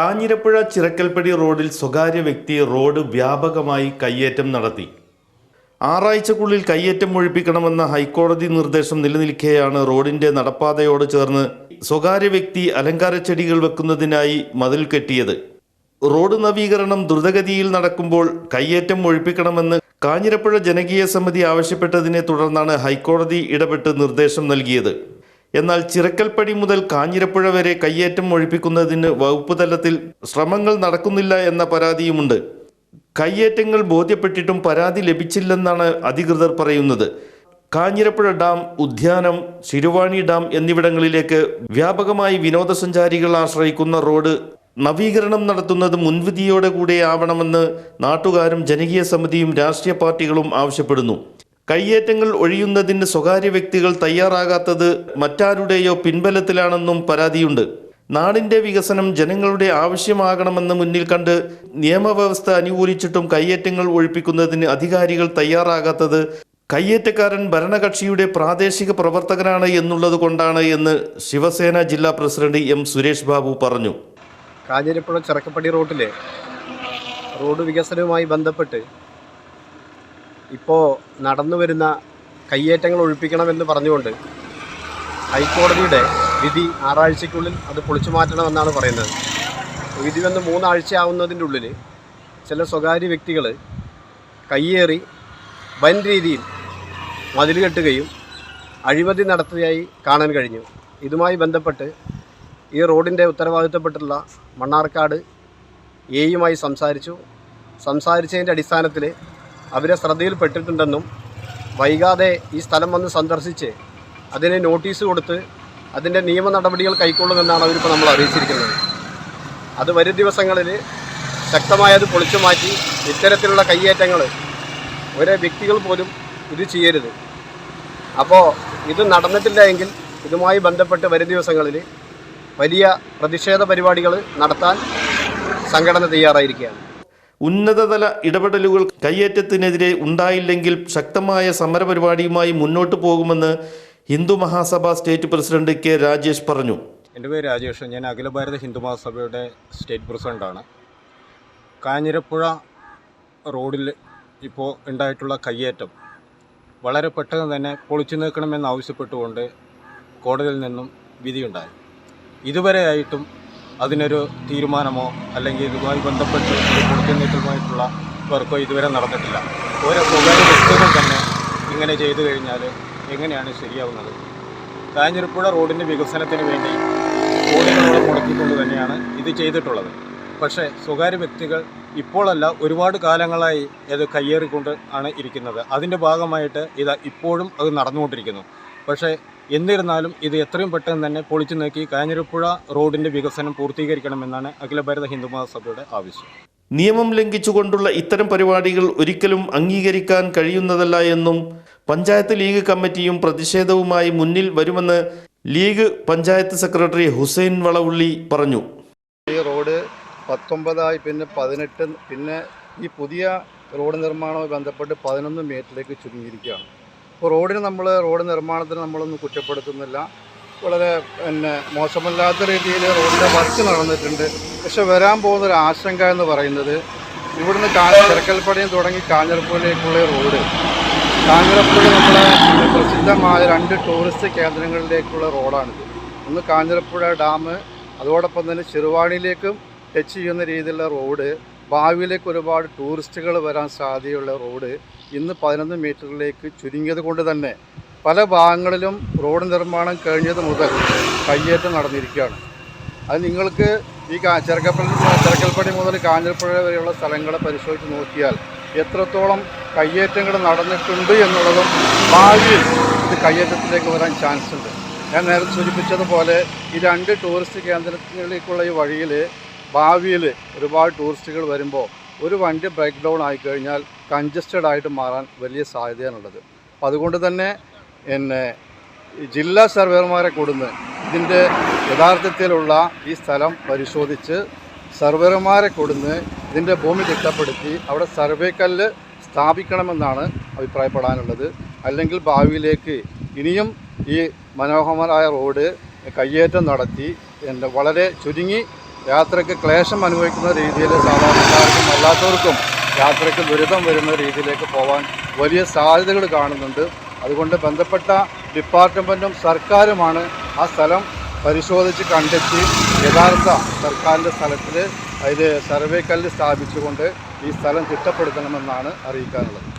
കാഞ്ഞിരപ്പുഴ ചിറക്കൽപ്പടി റോഡിൽ സ്വകാര്യ വ്യക്തി റോഡ് വ്യാപകമായി കയ്യേറ്റം നടത്തി. ആറാഴ്ചക്കുള്ളിൽ കയ്യേറ്റം ഒഴിപ്പിക്കണമെന്ന ഹൈക്കോടതി നിർദ്ദേശം നിലനിൽക്കെയാണ് റോഡിന്റെ നടപ്പാതയോട് ചേർന്ന് സ്വകാര്യ വ്യക്തി അലങ്കാര ചെടികൾ വെക്കുന്നതിനായി മതിൽ കെട്ടിയത്. റോഡ് നവീകരണം ദ്രുതഗതിയിൽ നടക്കുമ്പോൾ കയ്യേറ്റം ഒഴിപ്പിക്കണമെന്ന് കാഞ്ഞിരപ്പുഴ ജനകീയ സമിതി ആവശ്യപ്പെട്ടതിനെ തുടർന്നാണ് ഹൈക്കോടതി ഇടപെട്ട് നിർദ്ദേശം നൽകിയത്. എന്നാൽ ചിറക്കൽപ്പടി മുതൽ കാഞ്ഞിരപ്പുഴ വരെ കയ്യേറ്റം ഒഴിപ്പിക്കുന്നതിന് വകുപ്പ് തലത്തിൽ ശ്രമങ്ങൾ നടക്കുന്നില്ല എന്ന പരാതിയുമുണ്ട്. കയ്യേറ്റങ്ങൾ ബോധ്യപ്പെട്ടിട്ടും പരാതി ലഭിച്ചില്ലെന്നാണ് അധികൃതർ പറയുന്നത്. കാഞ്ഞിരപ്പുഴ ഡാം ഉദ്യാനം ശിരുവാണി ഡാം എന്നിവിടങ്ങളിലേക്ക് വ്യാപകമായി വിനോദസഞ്ചാരികൾ ആശ്രയിക്കുന്ന റോഡ് നവീകരണം നടത്തുന്നത് മുൻവിധിയോടെ കൂടെ ആവണമെന്ന് നാട്ടുകാരും ജനകീയ സമിതിയും രാഷ്ട്രീയ പാർട്ടികളും ആവശ്യപ്പെടുന്നു. കയ്യേറ്റങ്ങൾ ഒഴിയുന്നതിന് സ്വകാര്യ വ്യക്തികൾ തയ്യാറാകാത്തത് മറ്റാരുടെയോ പിൻബലത്തിലാണെന്നും പരാതിയുണ്ട്. നാടിന്റെ വികസനം ജനങ്ങളുടെ ആവശ്യമാകണമെന്ന് മുന്നിൽ കണ്ട് നിയമവ്യവസ്ഥ അനുകൂലിച്ചിട്ടും കയ്യേറ്റങ്ങൾ ഒഴിപ്പിക്കുന്നതിന് അധികാരികൾ തയ്യാറാകാത്തത് കയ്യേറ്റക്കാരൻ ഭരണകക്ഷിയുടെ പ്രാദേശിക പ്രവർത്തകനാണ് എന്നുള്ളത് കൊണ്ടാണ് എന്ന് ശിവസേന ജില്ലാ പ്രസിഡന്റ് എം സുരേഷ് ബാബു പറഞ്ഞു. കാഞ്ഞിരപ്പുഴ ചെറുക്കപ്പടി റോഡിലെ റോഡ് വികസനവുമായി ബന്ധപ്പെട്ട് ഇപ്പോൾ നടന്നു വരുന്ന കയ്യേറ്റങ്ങൾ ഒഴിപ്പിക്കണമെന്ന് പറഞ്ഞുകൊണ്ട് ഹൈക്കോടതിയുടെ വിധി ആറാഴ്ചയ്ക്കുള്ളിൽ അത് പൊളിച്ചു മാറ്റണമെന്നാണ് പറയുന്നത്. വിധി വന്ന് മൂന്നാഴ്ച ആവുന്നതിന്റെ ഉള്ളിൽ ചില സ്വകാര്യ വ്യക്തികൾ കയ്യേറി വൻ രീതിയിൽ മതിൽ കെട്ടുകയും അഴിമതി നടത്തുകയായി കാണാൻ കഴിഞ്ഞു. ഇതുമായി ബന്ധപ്പെട്ട് ഈ റോഡിന്റെ ഉത്തരവാദിത്തപ്പെട്ടുള്ള മണ്ണാർക്കാട് എയുമായി സംസാരിച്ചു. സംസാരിച്ചതിന്റെ അടിസ്ഥാനത്തിൽ അവരെ ശ്രദ്ധയിൽപ്പെട്ടിട്ടുണ്ടെന്നും വൈകാതെ ഈ സ്ഥലം വന്ന് സന്ദർശിച്ച് അതിന് നോട്ടീസ് കൊടുത്ത് അതിന്റെ നിയമ നടപടികൾ കൈക്കൊള്ളുമെന്നാണ് അവരിപ്പോൾ നമ്മൾ അറിയിച്ചിരിക്കുന്നത്. അത് വരും ദിവസങ്ങളിൽ ശക്തമായത് പൊളിച്ചു മാറ്റി ഇത്തരത്തിലുള്ള കയ്യേറ്റങ്ങൾ ഒരേ വ്യക്തികൾ പോലും ഇത് ചെയ്യരുത്. അപ്പോൾ ഇത് നടന്നിട്ടില്ല എങ്കിൽ ഇതുമായി ബന്ധപ്പെട്ട് വരും ദിവസങ്ങളിൽ വലിയ പ്രതിഷേധ പരിപാടികൾ നടത്താൻ സംഘടന തയ്യാറായിരിക്കുകയാണ്. ഉന്നതതല ഇടപെടലുകൾ കയ്യേറ്റത്തിനെതിരെ ഉണ്ടായില്ലെങ്കിൽ ശക്തമായ സമരപരിപാടിയുമായി മുന്നോട്ട് പോകുമെന്ന് Hindu Mahasabha state president K Rajesh പറഞ്ഞു. എന്റെ പേര് രാജേഷ്. ഞാൻ അഖില ഭാരത ഹിന്ദു മഹാസഭയുടെ സ്റ്റേറ്റ് പ്രസിഡന്റാണ് കാഞ്ഞിരപ്പുഴ റോഡിൽ ഇപ്പോൾ ഉണ്ടായിട്ടുള്ള കയ്യേറ്റം വളരെ പെട്ടെന്ന് തന്നെ പൊളിച്ചു നീക്കണമെന്ന് ആവശ്യപ്പെട്ടുകൊണ്ട് കോടതിയിൽ നിന്നും വിധിയുണ്ടായി. ഇതുവരെയായിട്ടും അതിനൊരു തീരുമാനമോ അല്ലെങ്കിൽ ഇതുമായി ബന്ധപ്പെട്ട് കൊടുക്കുന്നതുമായിട്ടുള്ള വർക്കോ ഇതുവരെ നടന്നിട്ടില്ല. ഓരോ സ്വകാര്യ വ്യക്തികൾ തന്നെ ഇങ്ങനെ ചെയ്തു കഴിഞ്ഞാൽ എങ്ങനെയാണ് ശരിയാവുന്നത്? കാഞ്ഞിരപ്പുഴ റോഡിന്റെ വികസനത്തിന് വേണ്ടി കോടികളോളം മുടക്കിക്കൊണ്ട് തന്നെയാണ് ഇത് ചെയ്തിട്ടുള്ളത്. പക്ഷേ സ്വകാര്യ വ്യക്തികൾ ഇപ്പോഴല്ല ഒരുപാട് കാലങ്ങളായി ഇത് കയ്യേറിക്കൊണ്ട് ആണ് ഇരിക്കുന്നത്. അതിന്റെ ഭാഗമായിട്ട് ഇത് ഇപ്പോഴും അത് നടന്നുകൊണ്ടിരിക്കുന്നു. പക്ഷേ എന്നിരുന്നാലും ഇത് എത്രയും പെട്ടെന്ന് തന്നെ പൊളിച്ചു നീക്കി കാഞ്ഞിരപ്പുഴ റോഡിന്റെ വികസനം പൂർത്തീകരിക്കണമെന്നാണ് അഖില ഭാരത ഹിന്ദു മഹാസഭയുടെ ആവശ്യം. നിയമം ലംഘിച്ചുകൊണ്ടുള്ള ഇത്തരം പരിപാടികൾ ഒരിക്കലും അംഗീകരിക്കാൻ കഴിയുന്നതല്ല എന്നും പഞ്ചായത്ത് ലീഗ് കമ്മിറ്റിയും പ്രതിഷേധവുമായി മുന്നിൽ വരുമെന്ന് ലീഗ് പഞ്ചായത്ത് സെക്രട്ടറി ഹുസൈൻ വളവുള്ളി പറഞ്ഞു. ഈ റോഡ് പത്തൊമ്പതായി പിന്നെ പതിനെട്ട് പിന്നെ ഈ പുതിയ റോഡ് നിർമ്മാണവുമായി ബന്ധപ്പെട്ട് പതിനൊന്ന് മീറ്ററിലേക്ക് ചുരുങ്ങിയിരിക്കുകയാണ്. അപ്പോൾ റോഡിന് നമ്മൾ റോഡ് നിർമ്മാണത്തിന് നമ്മളൊന്നും കുറ്റപ്പെടുത്തുന്നില്ല. വളരെ പിന്നെ മോശമല്ലാത്ത രീതിയിൽ റോഡിന്റെ വർക്ക് നടന്നിട്ടുണ്ട്. പക്ഷെ വരാൻ പോകുന്ന ഒരു ആശങ്ക എന്ന് പറയുന്നത് ഇവിടുന്ന് ചെറുക്കൽപ്പടിയും തുടങ്ങി കാഞ്ഞിരപ്പുഴയിലേക്കുള്ള റോഡ്. കാഞ്ഞിരപ്പുഴ നമ്മളെ പ്രസിദ്ധമായ രണ്ട് ടൂറിസ്റ്റ് കേന്ദ്രങ്ങളിലേക്കുള്ള റോഡാണിത്. ഒന്ന് കാഞ്ഞിരപ്പുഴ ഡാം അതോടൊപ്പം തന്നെ ചെറുവാണിയിലേക്കും ടച്ച് ചെയ്യുന്ന രീതിയിലുള്ള റോഡ്. ഭാവിയിലേക്ക് ഒരുപാട് ടൂറിസ്റ്റുകൾ വരാൻ സാധ്യതയുള്ള റോഡ്. ഇന്ന് പതിനൊന്ന് മീറ്ററിലേക്ക് ചുരുങ്ങിയത് കൊണ്ട് തന്നെ പല ഭാഗങ്ങളിലും റോഡ് നിർമ്മാണം കഴിഞ്ഞത് മുതൽ കയ്യേറ്റം നടന്നിരിക്കുകയാണ്. അത് നിങ്ങൾക്ക് ഈ ചെറുക്കപ്പള്ളി ചെറുക്കൽപ്പടി മുതൽ കാഞ്ഞിരപ്പുഴ വരെയുള്ള സ്ഥലങ്ങളെ പരിശോധിച്ച് നോക്കിയാൽ എത്രത്തോളം കയ്യേറ്റങ്ങൾ നടന്നിട്ടുണ്ട് എന്നുള്ളതും ഭാവിയിൽ ഇത് കയ്യേറ്റത്തിലേക്ക് വരാൻ ചാൻസ് ഉണ്ട്. ഞാൻ നേരത്തെ സൂചിപ്പിച്ചതുപോലെ ഈ രണ്ട് ടൂറിസ്റ്റ് കേന്ദ്രത്തിലേക്കുള്ള ഈ വഴിയിൽ ഭാവിയിൽ ഒരുപാട് ടൂറിസ്റ്റുകൾ വരുമ്പോൾ ഒരു വണ്ടി ബ്രേക്ക് ഡൗൺ ആയിക്കഴിഞ്ഞാൽ കൺജസ്റ്റഡ് ആയിട്ട് മാറാൻ വലിയ സാധ്യതയാണുള്ളത്. അപ്പം അതുകൊണ്ട് തന്നെ എന്നെ ജില്ലാ സർവേർമാരെ കൊടുന്ന് ഇതിന്റെ യഥാർത്ഥത്തിലുള്ള ഈ സ്ഥലം പരിശോധിച്ച് സർവേർമാരെ കൊടുന്ന് ഇതിന്റെ ഭൂമി തിട്ടപ്പെടുത്തി അവിടെ സർവേക്കല്ല് കല്ല് സ്ഥാപിക്കണമെന്നാണ് അഭിപ്രായപ്പെടാനുള്ളത്. അല്ലെങ്കിൽ ഭാവിയിലേക്ക് ഇനിയും ഈ മനോഹരമായ റോഡ് കയ്യേറ്റം നടത്തി വളരെ ചുരുങ്ങി യാത്രയ്ക്ക് ക്ലേശം അനുഭവിക്കുന്ന രീതിയിൽ സാധാരണക്കാർക്കും അല്ലാത്തവർക്കും യാത്രയ്ക്ക് ദുരിതം വരുന്ന രീതിയിലേക്ക് പോകാൻ വലിയ സാധ്യതകൾ കാണുന്നുണ്ട്. അതുകൊണ്ട് ബന്ധപ്പെട്ട ഡിപ്പാർട്ട്മെന്റും സർക്കാരുമാണ് ആ സ്ഥലം പരിശോധിച്ച് കണ്ടെത്തി യഥാർത്ഥ സർക്കാരിന്റെ സ്ഥലത്തിൽ അതിൽ സർവേ കല്ല് സ്ഥാപിച്ചുകൊണ്ട് ഈ സ്ഥലം ചിട്ടപ്പെടുത്തണമെന്നാണ് അറിയിക്കാനുള്ളത്.